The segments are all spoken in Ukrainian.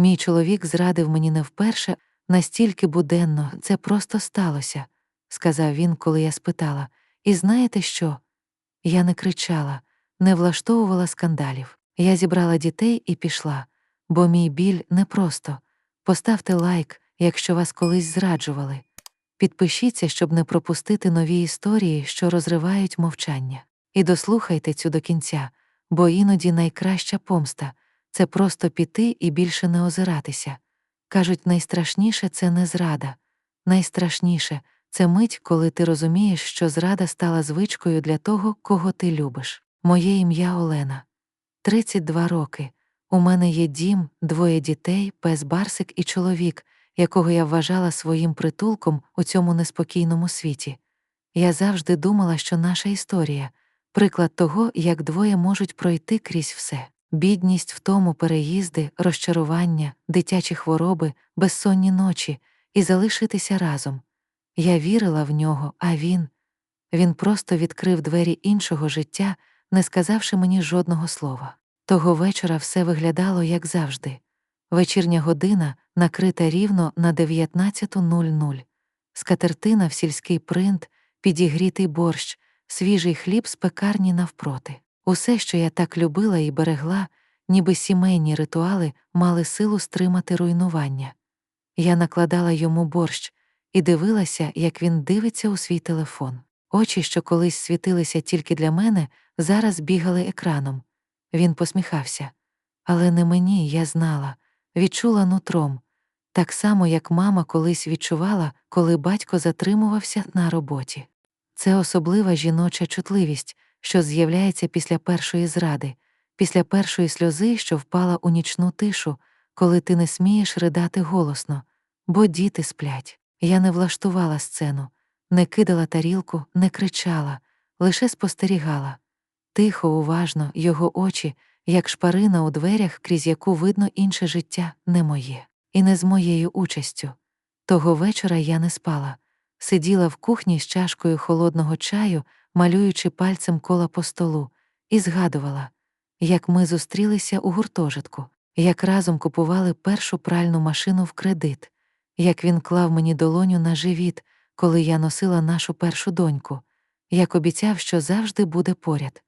Мій чоловік зрадив мені не вперше, настільки буденно, це просто сталося, сказав він, коли я спитала. І знаєте що? Я не кричала, не влаштовувала скандалів. Я зібрала дітей і пішла, бо мій біль непросто. Поставте лайк, якщо вас колись зраджували. Підпишіться, щоб не пропустити нові історії, що розривають мовчання. І дослухайте цю до кінця, бо іноді найкраща помста це просто піти і більше не озиратися. Кажуть, найстрашніше це не зрада, найстрашніше це мить, коли ти розумієш, що зрада стала звичкою для того, кого ти любиш. Моє ім'я Олена. 32 роки. У мене є дім, двоє дітей, пес Барсик і чоловік, якого я вважала своїм притулком у цьому неспокійному світі. Я завжди думала, що наша історія приклад того, як двоє можуть пройти крізь все бідність, втому, переїзди, розчарування, дитячі хвороби, безсонні ночі і залишитися разом. Я вірила в нього, а він. Він просто відкрив двері іншого життя, не сказавши мені жодного слова. Того вечора все виглядало, як завжди. Вечірня година накрита рівно на 19.00. Скатертина в сільський принт, підігрітий борщ, свіжий хліб з пекарні навпроти. Усе, що я так любила і берегла, ніби сімейні ритуали мали силу стримати руйнування. Я накладала йому борщ і дивилася, як він дивиться у свій телефон. Очі, що колись світилися тільки для мене, зараз бігали екраном. Він посміхався. Але не мені, я знала, відчула нутром, так само, як мама колись відчувала, коли батько затримувався на роботі. Це особлива жіноча чутливість, що з'являється після першої зради, після першої сльози, що впала у нічну тишу, коли ти не смієш ридати голосно, бо діти сплять. Я не влаштувала сцену, не кидала тарілку, не кричала, лише спостерігала. Тихо, уважно, його очі, як шпарина у дверях, крізь яку видно інше життя, не моє, і не з моєю участю. Того вечора я не спала, сиділа в кухні з чашкою холодного чаю, малюючи пальцем кола по столу, і згадувала, як ми зустрілися у гуртожитку, як разом купували першу пральну машину в кредит, як він клав мені долоню на живіт, коли я носила нашу першу доньку, як обіцяв, що завжди буде поряд.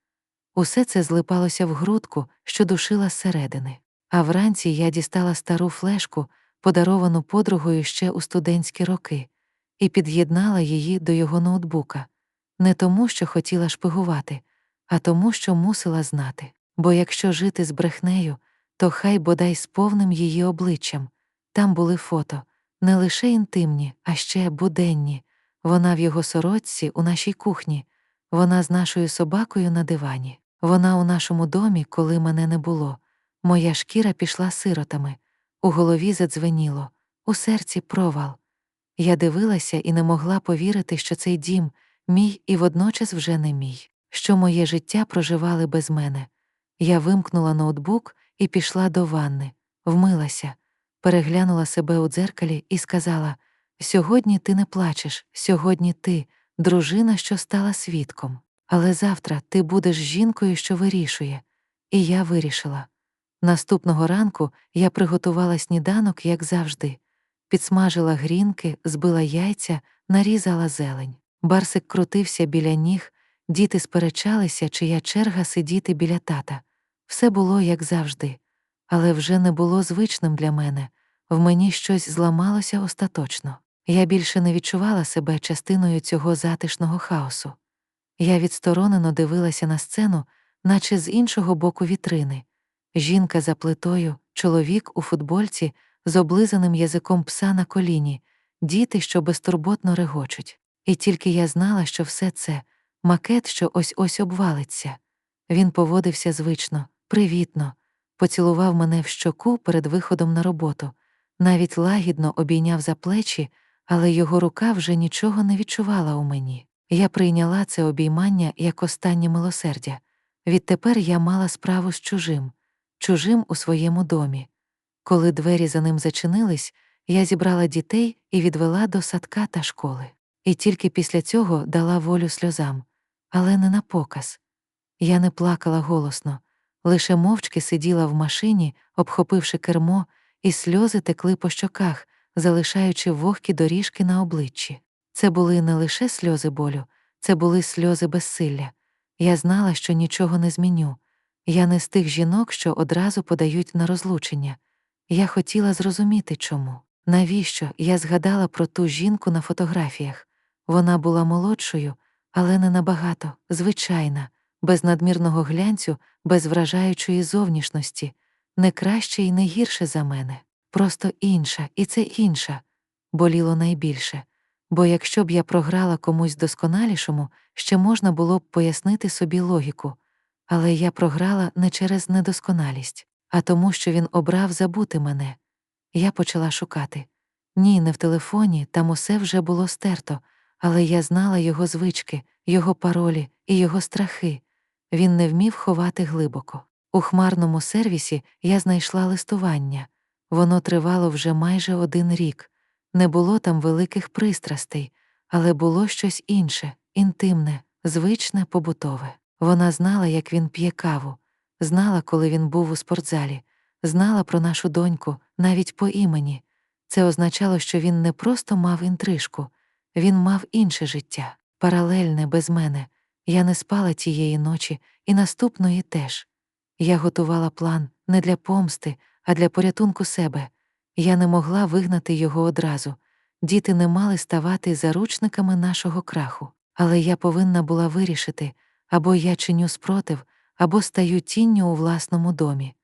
Усе це злипалося в грудку, що душила зсередини. А вранці я дістала стару флешку, подаровану подругою ще у студентські роки, і під'єднала її до його ноутбука, не тому, що хотіла шпигувати, а тому, що мусила знати. Бо якщо жити з брехнею, то хай бодай з повним її обличчям. Там були фото, не лише інтимні, а ще буденні. Вона в його сорочці у нашій кухні, вона з нашою собакою на дивані. Вона у нашому домі, коли мене не було. Моя шкіра пішла сиротами, у голові задзвеніло, у серці провал. Я дивилася і не могла повірити, що цей дім мій і водночас вже не мій, що моє життя проживали без мене. Я вимкнула ноутбук і пішла до ванни, вмилася, переглянула себе у дзеркалі і сказала: Сьогодні ти не плачеш, сьогодні ти, дружина, що стала свідком. Але завтра ти будеш жінкою, що вирішує. І я вирішила. Наступного ранку я приготувала сніданок, як завжди, підсмажила грінки, збила яйця, нарізала зелень. Барсик крутився біля ніг, діти сперечалися, чия черга сидіти біля тата. Все було як завжди, але вже не було звичним для мене. В мені щось зламалося остаточно. Я більше не відчувала себе частиною цього затишного хаосу. Я відсторонено дивилася на сцену, наче з іншого боку вітрини. Жінка за плитою, чоловік у футбольці з облизаним язиком пса на коліні, діти, що безтурботно регочуть. І тільки я знала, що все це макет, що ось ось обвалиться. Він поводився звично, привітно, поцілував мене в щоку перед виходом на роботу, навіть лагідно обійняв за плечі, але його рука вже нічого не відчувала у мені. Я прийняла це обіймання як останнє милосердя. Відтепер я мала справу з чужим, чужим у своєму домі. Коли двері за ним зачинились, я зібрала дітей і відвела до садка та школи. І тільки після цього дала волю сльозам, але не на показ. Я не плакала голосно, лише мовчки сиділа в машині, обхопивши кермо, і сльози текли по щоках, залишаючи вогкі доріжки на обличчі. Це були не лише сльози болю, це були сльози безсилля. Я знала, що нічого не зміню. Я не з тих жінок, що одразу подають на розлучення. Я хотіла зрозуміти, чому. Навіщо я згадала про ту жінку на фотографіях? Вона була молодшою, але не набагато, звичайна, без надмірного глянцю, без вражаючої зовнішності, не краще і не гірше за мене, просто інша, і це інша, боліло найбільше. Бо якщо б я програла комусь досконалішому, ще можна було б пояснити собі логіку, але я програла не через недосконалість, а тому, що він обрав забути мене. Я почала шукати. Ні, не в телефоні, там усе вже було стерто, але я знала його звички, його паролі і його страхи. Він не вмів ховати глибоко. У хмарному сервісі я знайшла листування. Воно тривало вже майже один рік. Не було там великих пристрастей, але було щось інше, інтимне, звичне, побутове. Вона знала, як він п'є каву, знала, коли він був у спортзалі, знала про нашу доньку навіть по імені. Це означало, що він не просто мав інтрижку, він мав інше життя, паралельне без мене. Я не спала тієї ночі і наступної теж. Я готувала план не для помсти, а для порятунку себе. Я не могла вигнати його одразу. Діти не мали ставати заручниками нашого краху, але я повинна була вирішити або я чиню спротив, або стаю тінню у власному домі.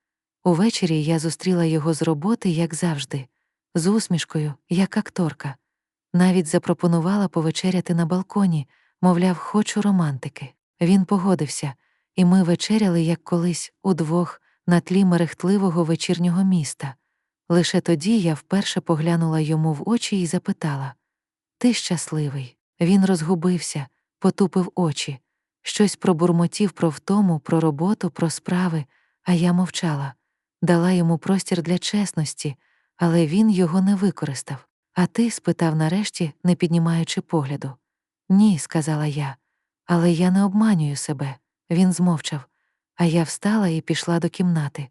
Увечері я зустріла його з роботи, як завжди, з усмішкою, як акторка. Навіть запропонувала повечеряти на балконі, мовляв, хочу романтики. Він погодився, і ми вечеряли, як колись, удвох, на тлі мерехтливого вечірнього міста. Лише тоді я вперше поглянула йому в очі і запитала Ти щасливий? Він розгубився, потупив очі, щось пробурмотів про втому, про роботу, про справи, а я мовчала, дала йому простір для чесності, але він його не використав. А ти? спитав нарешті, не піднімаючи погляду. Ні, сказала я, але я не обманюю себе. Він змовчав, а я встала і пішла до кімнати.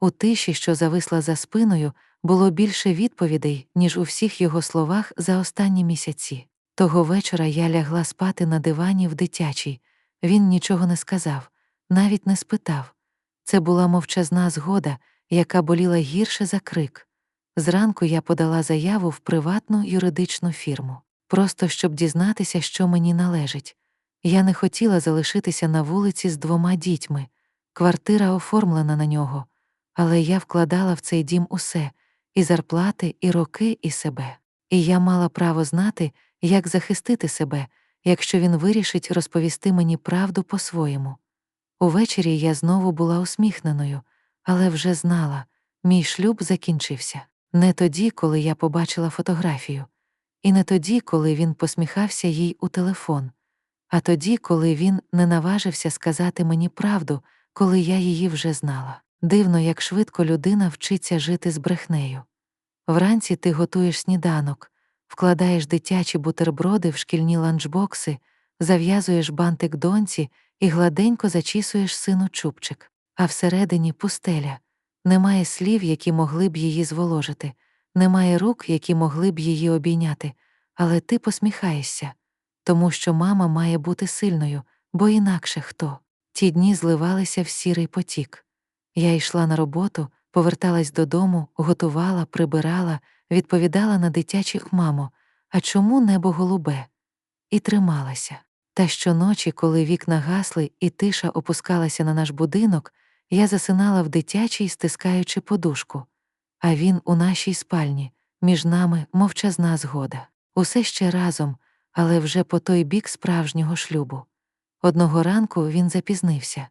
У тиші, що зависла за спиною, було більше відповідей, ніж у всіх його словах за останні місяці. Того вечора я лягла спати на дивані в дитячій. Він нічого не сказав, навіть не спитав. Це була мовчазна згода, яка боліла гірше за крик. Зранку я подала заяву в приватну юридичну фірму, просто щоб дізнатися, що мені належить. Я не хотіла залишитися на вулиці з двома дітьми. Квартира оформлена на нього, але я вкладала в цей дім усе і зарплати, і роки, і себе. І я мала право знати, як захистити себе, якщо він вирішить розповісти мені правду по-своєму. Увечері я знову була усміхненою, але вже знала, мій шлюб закінчився. Не тоді, коли я побачила фотографію, і не тоді, коли він посміхався їй у телефон, а тоді, коли він не наважився сказати мені правду, коли я її вже знала. Дивно, як швидко людина вчиться жити з брехнею. Вранці ти готуєш сніданок, вкладаєш дитячі бутерброди в шкільні ланчбокси, зав'язуєш бантик доньці і гладенько зачісуєш сину чубчик, а всередині пустеля. Немає слів, які могли б її зволожити, немає рук, які могли б її обійняти, але ти посміхаєшся, тому що мама має бути сильною, бо інакше хто. Ті дні зливалися в сірий потік. Я йшла на роботу, поверталась додому, готувала, прибирала, відповідала на дитячі мамо, а чому небо голубе? І трималася. Та щоночі, коли вікна гасли і тиша опускалася на наш будинок, я засинала в дитячій, стискаючи подушку, а він у нашій спальні, між нами мовчазна згода. Усе ще разом, але вже по той бік справжнього шлюбу. Одного ранку він запізнився.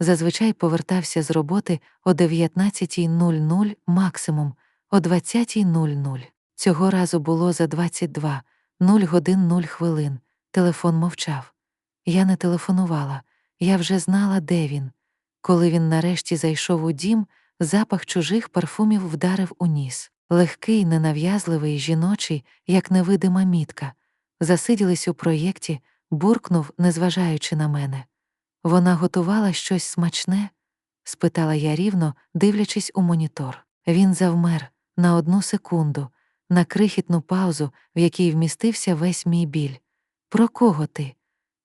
Зазвичай повертався з роботи о 19.00 максимум, о 20.00. Цього разу було за 22, 0 годин 0 хвилин. Телефон мовчав. Я не телефонувала, я вже знала, де він. Коли він нарешті зайшов у дім, запах чужих парфумів вдарив у ніс. Легкий, ненав'язливий, жіночий, як невидима мітка. Засиділись у проєкті, буркнув, незважаючи на мене. Вона готувала щось смачне? спитала я рівно, дивлячись у монітор. Він завмер, на одну секунду, на крихітну паузу, в якій вмістився весь мій біль. Про кого ти?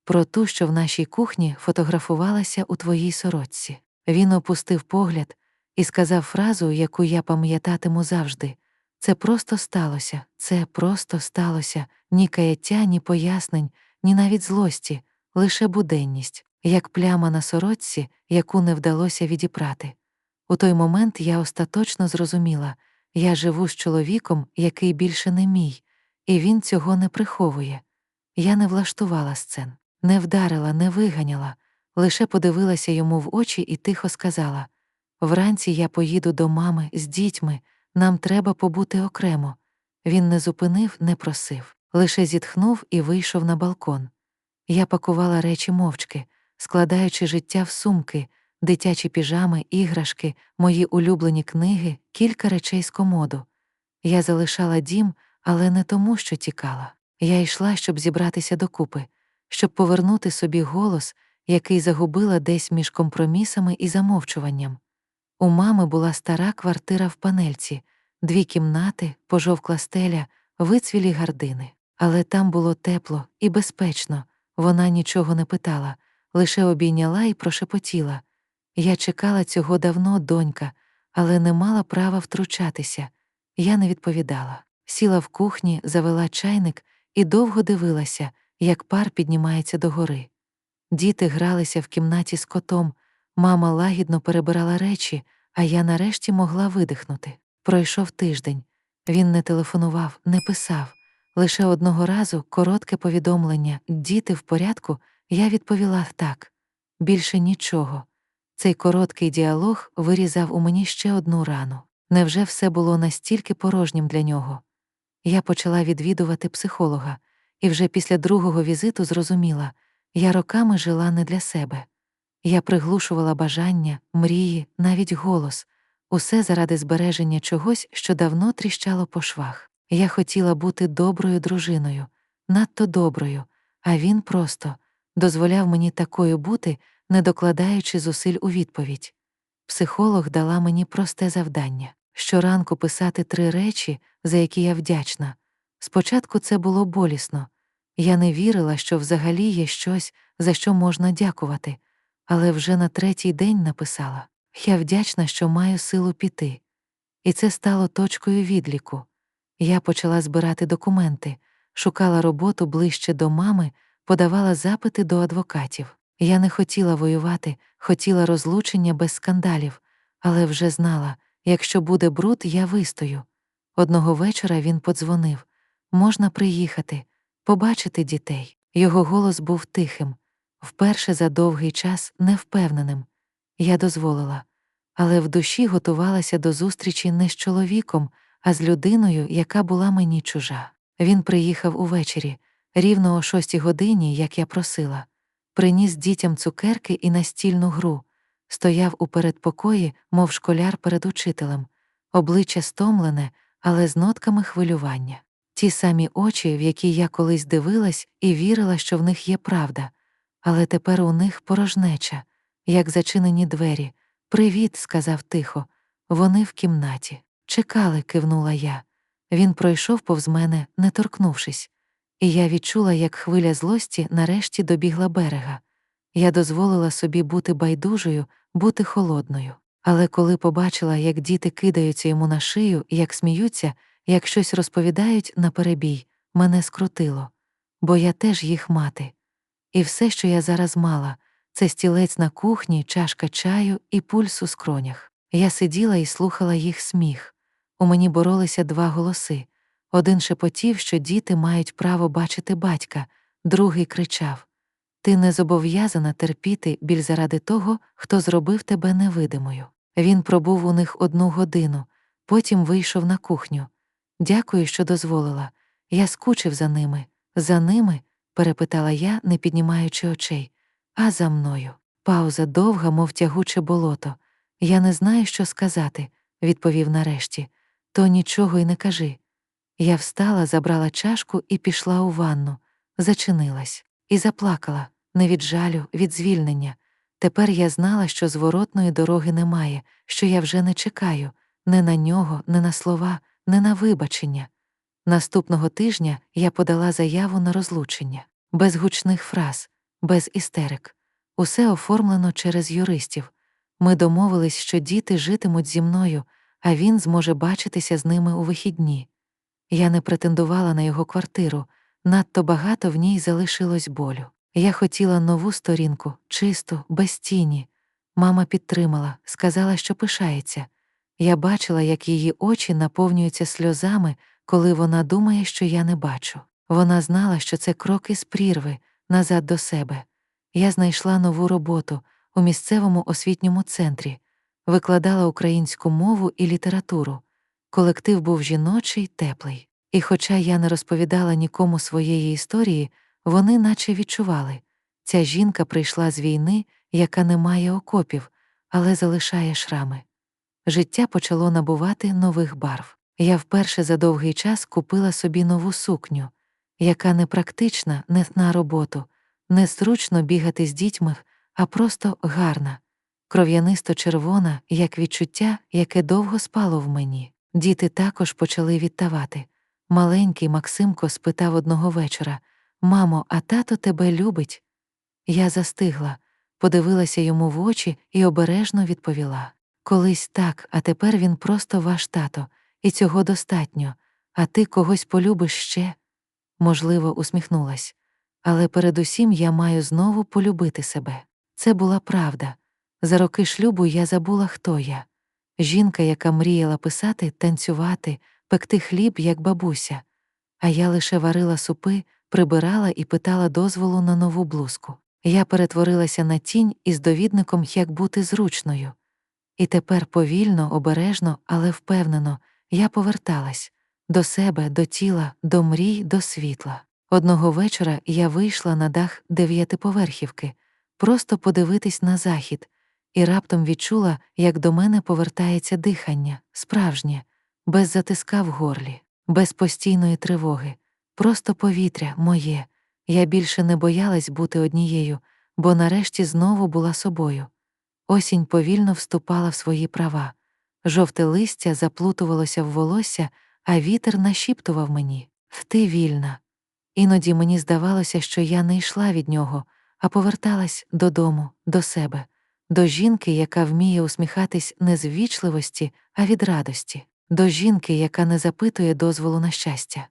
Про ту, що в нашій кухні фотографувалася у твоїй сорочці. Він опустив погляд і сказав фразу, яку я пам'ятатиму завжди. Це просто сталося, це просто сталося, ні каяття, ні пояснень, ні навіть злості, лише буденність, як пляма на сорочці, яку не вдалося відіпрати. У той момент я остаточно зрозуміла я живу з чоловіком, який більше не мій, і він цього не приховує. Я не влаштувала сцен, не вдарила, не виганяла, лише подивилася йому в очі і тихо сказала Вранці я поїду до мами з дітьми, нам треба побути окремо. Він не зупинив, не просив, лише зітхнув і вийшов на балкон. Я пакувала речі мовчки, складаючи життя в сумки, дитячі піжами, іграшки, мої улюблені книги, кілька речей з комоду. Я залишала дім, але не тому, що тікала. Я йшла, щоб зібратися докупи, щоб повернути собі голос, який загубила десь між компромісами і замовчуванням. У мами була стара квартира в панельці, дві кімнати, пожовкла стеля, вицвілі гардини. Але там було тепло і безпечно, вона нічого не питала, лише обійняла і прошепотіла. Я чекала цього давно, донька, але не мала права втручатися. Я не відповідала. Сіла в кухні, завела чайник і довго дивилася, як пар піднімається догори. Діти гралися в кімнаті з котом, мама лагідно перебирала речі, а я нарешті могла видихнути. Пройшов тиждень. Він не телефонував, не писав. Лише одного разу коротке повідомлення Діти в порядку, я відповіла так. Більше нічого. Цей короткий діалог вирізав у мені ще одну рану. Невже все було настільки порожнім для нього? Я почала відвідувати психолога, і вже після другого візиту зрозуміла я роками жила не для себе. Я приглушувала бажання, мрії, навіть голос, усе заради збереження чогось, що давно тріщало по швах. Я хотіла бути доброю дружиною, надто доброю, а він просто дозволяв мені такою бути, не докладаючи зусиль у відповідь. Психолог дала мені просте завдання щоранку писати три речі, за які я вдячна. Спочатку це було болісно. Я не вірила, що взагалі є щось, за що можна дякувати, але вже на третій день написала я вдячна, що маю силу піти. І це стало точкою відліку. Я почала збирати документи, шукала роботу ближче до мами, подавала запити до адвокатів. Я не хотіла воювати, хотіла розлучення без скандалів, але вже знала, якщо буде бруд, я вистою. Одного вечора він подзвонив можна приїхати, побачити дітей. Його голос був тихим, вперше за довгий час невпевненим. Я дозволила, але в душі готувалася до зустрічі не з чоловіком, а з людиною, яка була мені чужа. Він приїхав увечері, рівно о шостій годині, як я просила, приніс дітям цукерки і настільну гру, стояв у передпокої, мов школяр перед учителем, обличчя стомлене, але з нотками хвилювання. Ті самі очі, в які я колись дивилась і вірила, що в них є правда, але тепер у них порожнеча, як зачинені двері. Привіт, сказав тихо. Вони в кімнаті. Чекали, кивнула я. Він пройшов повз мене, не торкнувшись, і я відчула, як хвиля злості нарешті добігла берега. Я дозволила собі бути байдужою, бути холодною. Але коли побачила, як діти кидаються йому на шию, як сміються, як щось розповідають на перебій, мене скрутило, бо я теж їх мати. І все, що я зараз мала, це стілець на кухні, чашка чаю і пульс у скронях. Я сиділа і слухала їх сміх. У мені боролися два голоси. Один шепотів, що діти мають право бачити батька, другий кричав Ти не зобов'язана терпіти біль заради того, хто зробив тебе невидимою. Він пробув у них одну годину, потім вийшов на кухню. Дякую, що дозволила. Я скучив за ними. За ними? перепитала я, не піднімаючи очей. А за мною. Пауза довга, мов тягуче болото. Я не знаю, що сказати, відповів нарешті. То нічого й не кажи. Я встала, забрала чашку і пішла у ванну, зачинилась і заплакала не від жалю, від звільнення. Тепер я знала, що зворотної дороги немає, що я вже не чекаю, не на нього, не на слова, не на вибачення. Наступного тижня я подала заяву на розлучення, без гучних фраз, без істерик. Усе оформлено через юристів. Ми домовились, що діти житимуть зі мною, а він зможе бачитися з ними у вихідні. Я не претендувала на його квартиру, надто багато в ній залишилось болю. Я хотіла нову сторінку, чисту, без тіні. Мама підтримала, сказала, що пишається. Я бачила, як її очі наповнюються сльозами, коли вона думає, що я не бачу. Вона знала, що це крок із прірви, назад до себе. Я знайшла нову роботу у місцевому освітньому центрі, викладала українську мову і літературу. Колектив був жіночий, теплий. І хоча я не розповідала нікому своєї історії, вони наче відчували ця жінка прийшла з війни, яка не має окопів, але залишає шрами. Життя почало набувати нових барв. Я вперше за довгий час купила собі нову сукню, яка не практична, не на роботу, не зручно бігати з дітьми, а просто гарна, кров'янисто червона, як відчуття, яке довго спало в мені. Діти також почали відтавати. Маленький Максимко спитав одного вечора Мамо, а тато тебе любить? Я застигла, подивилася йому в очі і обережно відповіла Колись так, а тепер він просто ваш тато, і цього достатньо, а ти когось полюбиш ще? Можливо, усміхнулась. Але передусім я маю знову полюбити себе. Це була правда. За роки шлюбу я забула, хто я. Жінка, яка мріяла писати, танцювати, пекти хліб, як бабуся, а я лише варила супи, прибирала і питала дозволу на нову блузку. Я перетворилася на тінь із довідником, як бути зручною. І тепер повільно, обережно, але впевнено, я поверталась до себе, до тіла, до мрій, до світла. Одного вечора я вийшла на дах дев'ятиповерхівки, просто подивитись на захід, і раптом відчула, як до мене повертається дихання, справжнє, без затиска в горлі, без постійної тривоги, просто повітря моє. Я більше не боялась бути однією, бо нарешті знову була собою. Осінь повільно вступала в свої права. Жовте листя заплутувалося в волосся, а вітер нашіптував мені Ти вільна. Іноді мені здавалося, що я не йшла від нього, а поверталась додому, до себе, до жінки, яка вміє усміхатись не з ввічливості, а від радості, до жінки, яка не запитує дозволу на щастя.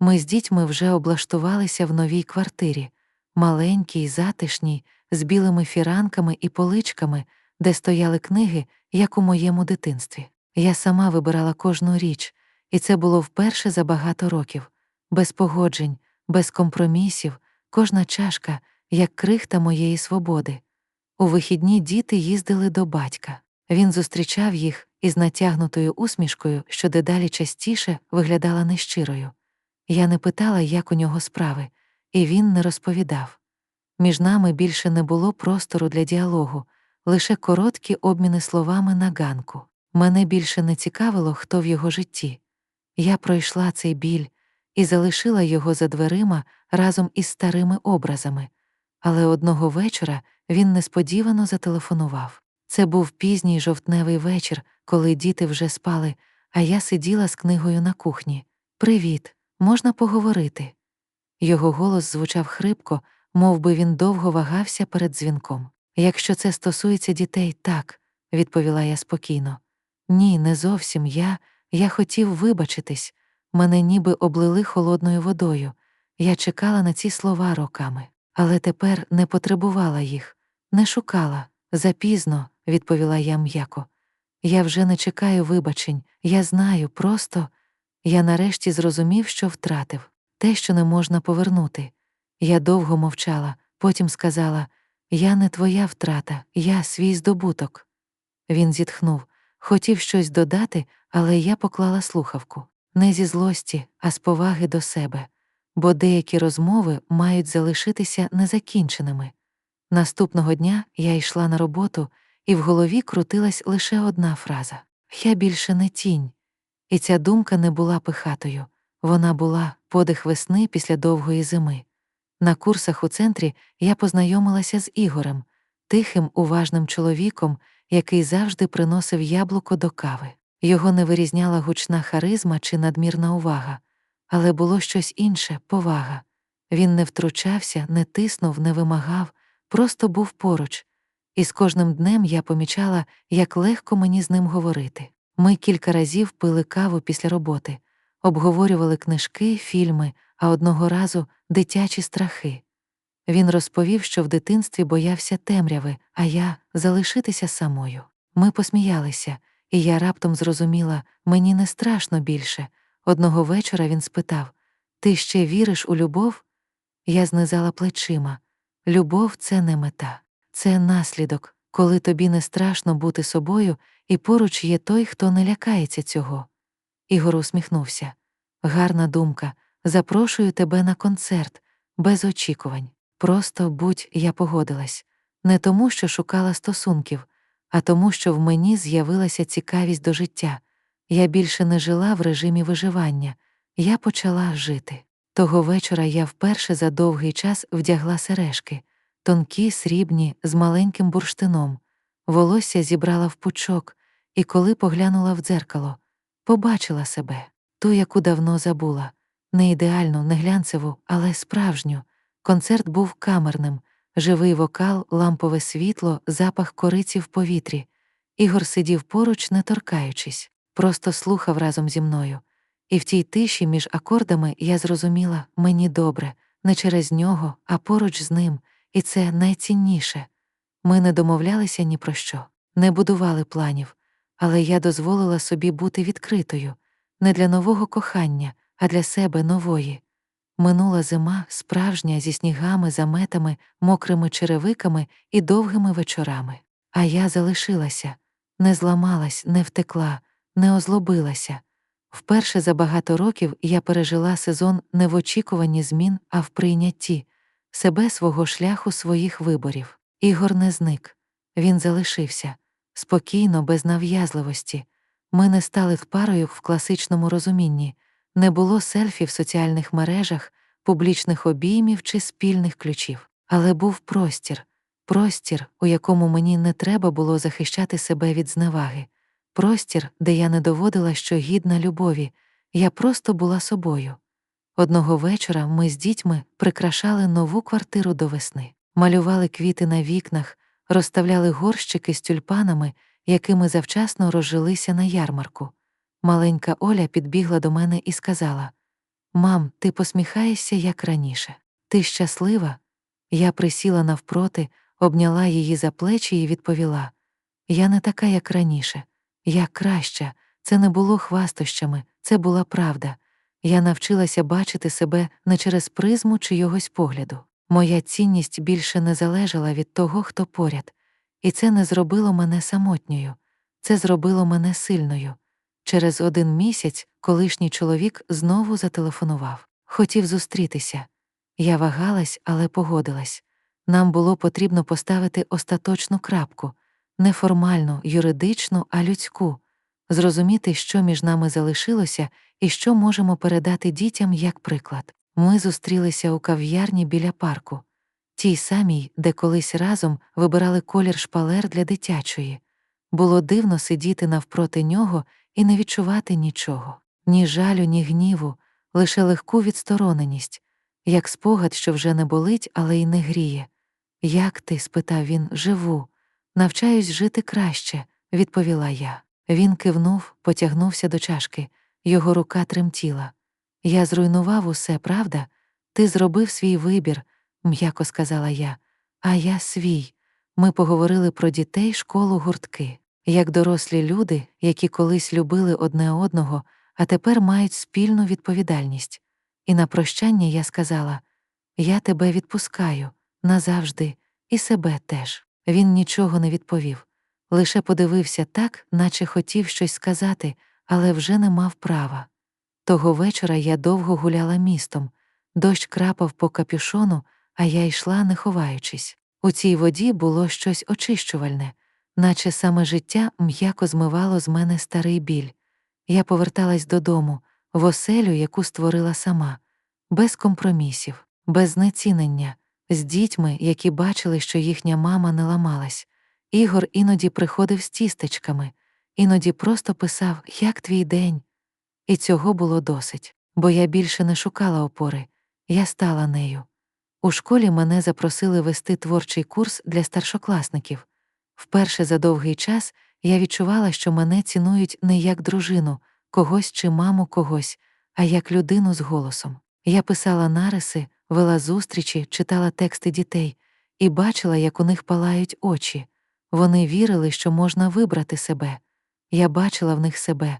Ми з дітьми вже облаштувалися в новій квартирі, маленькій, затишній, з білими фіранками і поличками, де стояли книги, як у моєму дитинстві. Я сама вибирала кожну річ, і це було вперше за багато років, без погоджень, без компромісів, кожна чашка, як крихта моєї свободи. У вихідні діти їздили до батька. Він зустрічав їх із натягнутою усмішкою, що дедалі частіше виглядала нещирою. Я не питала, як у нього справи, і він не розповідав. Між нами більше не було простору для діалогу, лише короткі обміни словами на ганку. Мене більше не цікавило, хто в його житті. Я пройшла цей біль і залишила його за дверима разом із старими образами. Але одного вечора він несподівано зателефонував. Це був пізній жовтневий вечір, коли діти вже спали, а я сиділа з книгою на кухні. Привіт, можна поговорити. Його голос звучав хрипко, мов би він довго вагався перед дзвінком. Якщо це стосується дітей, так, відповіла я спокійно. Ні, не зовсім я. Я хотів вибачитись. Мене ніби облили холодною водою. Я чекала на ці слова роками, але тепер не потребувала їх, не шукала. Запізно, відповіла я м'яко. Я вже не чекаю вибачень, я знаю, просто я нарешті зрозумів, що втратив те, що не можна повернути. Я довго мовчала, потім сказала Я не твоя втрата, я свій здобуток. Він зітхнув, хотів щось додати, але я поклала слухавку не зі злості, а з поваги до себе, бо деякі розмови мають залишитися незакінченими. Наступного дня я йшла на роботу, і в голові крутилась лише одна фраза Я більше не тінь. І ця думка не була пихатою, вона була подих весни після довгої зими. На курсах у центрі я познайомилася з Ігорем, тихим, уважним чоловіком, який завжди приносив яблуко до кави. Його не вирізняла гучна харизма чи надмірна увага, але було щось інше повага. Він не втручався, не тиснув, не вимагав, просто був поруч. І з кожним днем я помічала, як легко мені з ним говорити. Ми кілька разів пили каву після роботи, обговорювали книжки, фільми, а одного разу дитячі страхи. Він розповів, що в дитинстві боявся темряви, а я залишитися самою. Ми посміялися, і я раптом зрозуміла, мені не страшно більше. Одного вечора він спитав Ти ще віриш у любов? Я знизала плечима. Любов це не мета, це наслідок, коли тобі не страшно бути собою, і поруч є той, хто не лякається цього. Ігор усміхнувся. Гарна думка. Запрошую тебе на концерт, без очікувань. Просто будь я погодилась. Не тому, що шукала стосунків, а тому, що в мені з'явилася цікавість до життя. Я більше не жила в режимі виживання, я почала жити. Того вечора я вперше за довгий час вдягла сережки, тонкі, срібні, з маленьким бурштином. Волосся зібрала в пучок, і коли поглянула в дзеркало, побачила себе, ту, яку давно забула, не ідеальну, не глянцеву, але справжню. Концерт був камерним, живий вокал, лампове світло, запах кориці в повітрі. Ігор сидів поруч, не торкаючись, просто слухав разом зі мною. І в тій тиші між акордами я зрозуміла мені добре, не через нього, а поруч з ним, і це найцінніше. Ми не домовлялися ні про що, не будували планів, але я дозволила собі бути відкритою, не для нового кохання, а для себе нової. Минула зима, справжня, зі снігами, заметами, мокрими черевиками і довгими вечорами. А я залишилася, не зламалась, не втекла, не озлобилася. Вперше за багато років я пережила сезон не в очікуванні змін, а в прийнятті себе свого шляху своїх виборів. Ігор не зник, він залишився спокійно, без нав'язливості. Ми не стали парою в класичному розумінні, не було селфі в соціальних мережах, публічних обіймів чи спільних ключів, але був простір, простір, у якому мені не треба було захищати себе від зневаги. Простір, де я не доводила, що гідна любові, я просто була собою. Одного вечора ми з дітьми прикрашали нову квартиру до весни, малювали квіти на вікнах, розставляли горщики з тюльпанами, якими завчасно розжилися на ярмарку. Маленька Оля підбігла до мене і сказала Мам, ти посміхаєшся, як раніше. Ти щаслива? Я присіла навпроти, обняла її за плечі і відповіла Я не така, як раніше. Я краща, це не було хвастощами, це була правда. Я навчилася бачити себе не через призму чийогось погляду. Моя цінність більше не залежала від того, хто поряд, і це не зробило мене самотньою, це зробило мене сильною. Через один місяць колишній чоловік знову зателефонував, хотів зустрітися. Я вагалась, але погодилась. Нам було потрібно поставити остаточну крапку не формальну, юридичну, а людську, зрозуміти, що між нами залишилося і що можемо передати дітям як приклад. Ми зустрілися у кав'ярні біля парку, тій самій, де колись разом вибирали колір шпалер для дитячої. Було дивно сидіти навпроти нього і не відчувати нічого, ні жалю, ні гніву, лише легку відстороненість, як спогад, що вже не болить, але й не гріє. Як ти? спитав він, живу. Навчаюсь жити краще, відповіла я. Він кивнув, потягнувся до чашки, його рука тремтіла. Я зруйнував усе, правда? Ти зробив свій вибір, м'яко сказала я, а я свій. Ми поговорили про дітей, школу, гуртки, як дорослі люди, які колись любили одне одного, а тепер мають спільну відповідальність. І на прощання я сказала Я тебе відпускаю назавжди, і себе теж. Він нічого не відповів, лише подивився так, наче хотів щось сказати, але вже не мав права. Того вечора я довго гуляла містом, дощ крапав по капюшону, а я йшла, не ховаючись. У цій воді було щось очищувальне, наче саме життя м'яко змивало з мене старий біль. Я поверталась додому, в оселю, яку створила сама, без компромісів, без знецінення, з дітьми, які бачили, що їхня мама не ламалась. Ігор іноді приходив з тістечками, іноді просто писав Як твій день? І цього було досить, бо я більше не шукала опори, я стала нею. У школі мене запросили вести творчий курс для старшокласників. Вперше за довгий час я відчувала, що мене цінують не як дружину, когось чи маму когось, а як людину з голосом. Я писала нариси, вела зустрічі, читала тексти дітей і бачила, як у них палають очі. Вони вірили, що можна вибрати себе. Я бачила в них себе,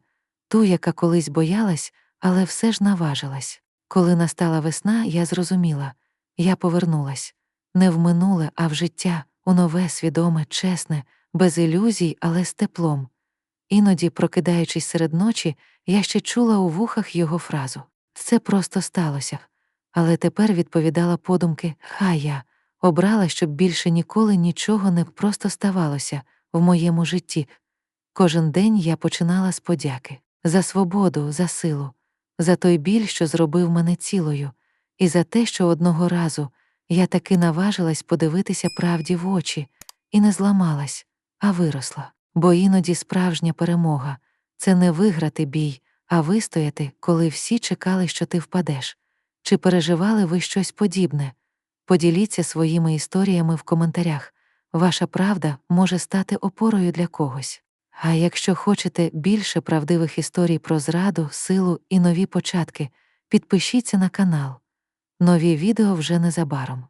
ту, яка колись боялась, але все ж наважилась. Коли настала весна, я зрозуміла я повернулась не в минуле, а в життя, у нове, свідоме, чесне, без ілюзій, але з теплом. Іноді, прокидаючись серед ночі, я ще чула у вухах його фразу Це просто сталося. Але тепер відповідала подумки Хай я обрала, щоб більше ніколи нічого не просто ставалося в моєму житті. Кожен день я починала з подяки за свободу, за силу, за той біль, що зробив мене цілою, і за те, що одного разу я таки наважилась подивитися правді в очі і не зламалась, а виросла. Бо іноді справжня перемога це не виграти бій, а вистояти, коли всі чекали, що ти впадеш. Чи переживали ви щось подібне? Поділіться своїми історіями в коментарях. Ваша правда може стати опорою для когось. А якщо хочете більше правдивих історій про зраду, силу і нові початки, підпишіться на канал. Нові відео вже незабаром.